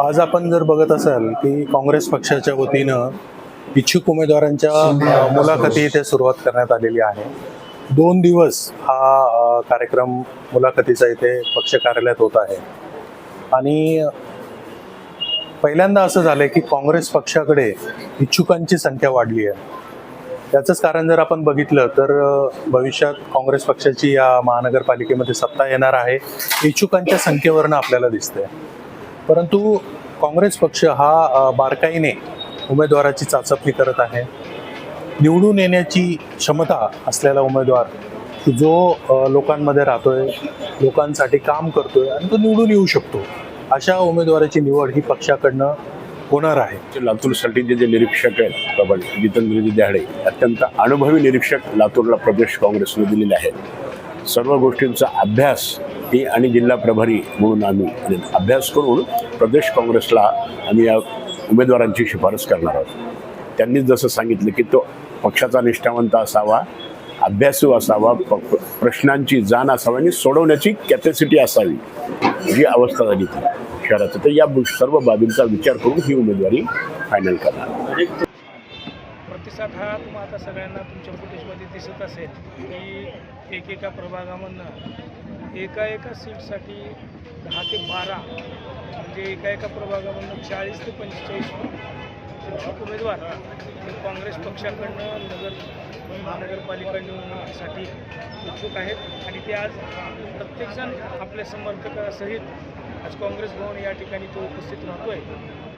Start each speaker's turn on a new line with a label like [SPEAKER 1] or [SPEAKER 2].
[SPEAKER 1] आज आपण जर बघत असाल की काँग्रेस पक्षाच्या वतीनं इच्छुक उमेदवारांच्या मुलाखती इथे सुरुवात करण्यात आलेली आहे. दोन दिवस हा कार्यक्रम मुलाखतीचा इथे पक्ष कार्यालयात होत आहे. आणि पहिल्यांदा असं झालंय की काँग्रेस पक्षाकडे इच्छुकांची संख्या वाढली आहे. त्याचंच कारण जर आपण बघितलं तर भविष्यात काँग्रेस पक्षाची या महानगरपालिकेमध्ये सत्ता येणार आहे. इच्छुकांच्या संख्येवरनं आपल्याला दिसतंय. परंतु काँग्रेस पक्ष हा बारकाईने उमेदवाराची चाचपणी करत आहे. निवडून येण्याची क्षमता असलेला उमेदवार की जो लोकांमध्ये राहतोय लोकांसाठी काम करतोय आणि तो निवडून येऊ शकतो अशा उमेदवाराची निवड ही पक्षाकडनं होणार आहे.
[SPEAKER 2] जे लातूरसाठीचे जे निरीक्षक आहेत प्रबळ जितेंद्रजी द्याडे अत्यंत अनुभवी निरीक्षक लातूरला प्रदेश काँग्रेसने दिलेले आहेत. सर्व गोष्टींचा अभ्यास ती आणि जिल्हा प्रभारी म्हणून आम्ही अभ्यास करून प्रदेश काँग्रेसला आम्ही या उमेदवारांची शिफारस करणार आहोत. त्यांनीच जसं सांगितलं की तो पक्षाचा निष्ठावंत असावा अभ्यासू असावा प- प- प्रश्नांची जाण असावी आणि सोडवण्याची कॅपॅसिटी असावी जी अवस्था झाली ती शहराचं तर या सर्व बाबींचा विचार करून ही उमेदवारी फायनल करणार
[SPEAKER 3] प्रतिसाद हा तुम्हाला आता सगळ्यांना तुमच्या फुटेजमध्ये दिसत असेल की एकेका प्रभागामधनं एका एका सीटसाठी दहा ते बारा म्हणजे एका एका प्रभागामधून चाळीस ते पंचेचाळीस इच्छुक उमेदवार हे काँग्रेस पक्षाकडनं नगर महानगरपालिका निवडणुकीसाठी इच्छुक आहेत. आणि ते आज प्रत्येकजण आपल्या समर्थकासहित आज काँग्रेस भवन या ठिकाणी तो उपस्थित राहतो आहे